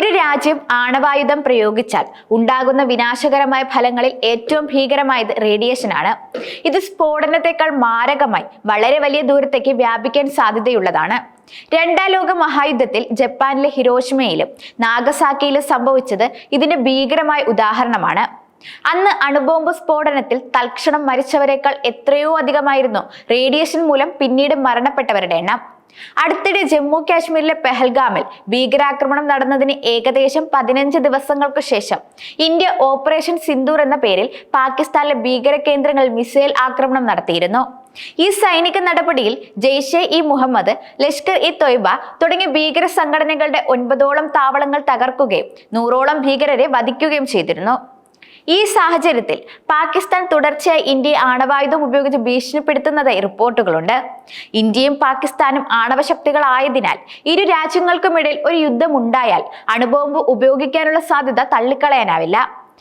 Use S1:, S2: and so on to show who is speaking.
S1: ഒരു രാജ്യം ആണവായുധം പ്രയോഗിച്ചാൽ ഉണ്ടാകുന്ന വിനാശകരമായ ഫലങ്ങളിൽ ഏറ്റവും ഭീകരമായത് റേഡിയേഷൻ ആണ്. ഇത് സ്ഫോടനത്തെക്കാൾ മാരകമായി വളരെ വലിയ ദൂരത്തേക്ക് വ്യാപിക്കാൻ സാധ്യതയുള്ളതാണ്. രണ്ടാം ലോക മഹായുദ്ധത്തിൽ ജപ്പാനിലെ ഹിരോഷിമയിലും നാഗസാക്കിയിലും സംഭവിച്ചത് ഇതിന് ഭീകരമായ ഉദാഹരണമാണ്. അന്ന് അണുബോംബ് സ്ഫോടനത്തിൽ തൽക്ഷണം മരിച്ചവരെക്കാൾ എത്രയോ അധികമായിരുന്നു റേഡിയേഷൻ മൂലം പിന്നീട് മരണപ്പെട്ടവരുടെ എണ്ണം. അടുത്തിടെ ജമ്മു കാശ്മീരിലെ പെഹൽഗാമിൽ ഭീകരാക്രമണം നടന്നതിന് ഏകദേശം പതിനഞ്ച് ദിവസങ്ങൾക്ക് ശേഷം ഇന്ത്യ ഓപ്പറേഷൻ സിന്ദൂർ എന്ന പേരിൽ പാകിസ്ഥാനിലെ ഭീകര കേന്ദ്രങ്ങൾ മിസൈൽ ആക്രമണം നടത്തിയിരുന്നു. ഈ സൈനിക നടപടിയിൽ ജെയ്ഷെ ഇ മുഹമ്മദ് ലഷ്കർ ഇ തൊയ്ബ തുടങ്ങിയ ഭീകര സംഘടനകളുടെ ഒൻപതോളം താവളങ്ങൾ തകർക്കുകയും നൂറോളം ഭീകരരെ വധിക്കുകയും ചെയ്തിരുന്നു. ഈ സാഹചര്യത്തിൽ പാകിസ്ഥാൻ തുടർച്ചയായി ഇന്ത്യയെ ആണവായുധം ഉപയോഗിച്ച് ഭീഷണിപ്പെടുത്തുന്നതായി റിപ്പോർട്ടുകളുണ്ട്. ഇന്ത്യയും പാകിസ്ഥാനും ആണവശക്തികളായതിനാൽ ഇരു രാജ്യങ്ങൾക്കുമിടയിൽ ഒരു യുദ്ധം ഉണ്ടായാൽ അണുബോംബ് ഉപയോഗിക്കാനുള്ള സാധ്യത തള്ളിക്കളയാനാവില്ല.